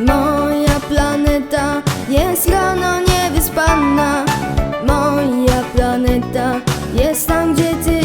Moja planeta jest rano niewyspanna Moja planeta jest tam, gdzie ty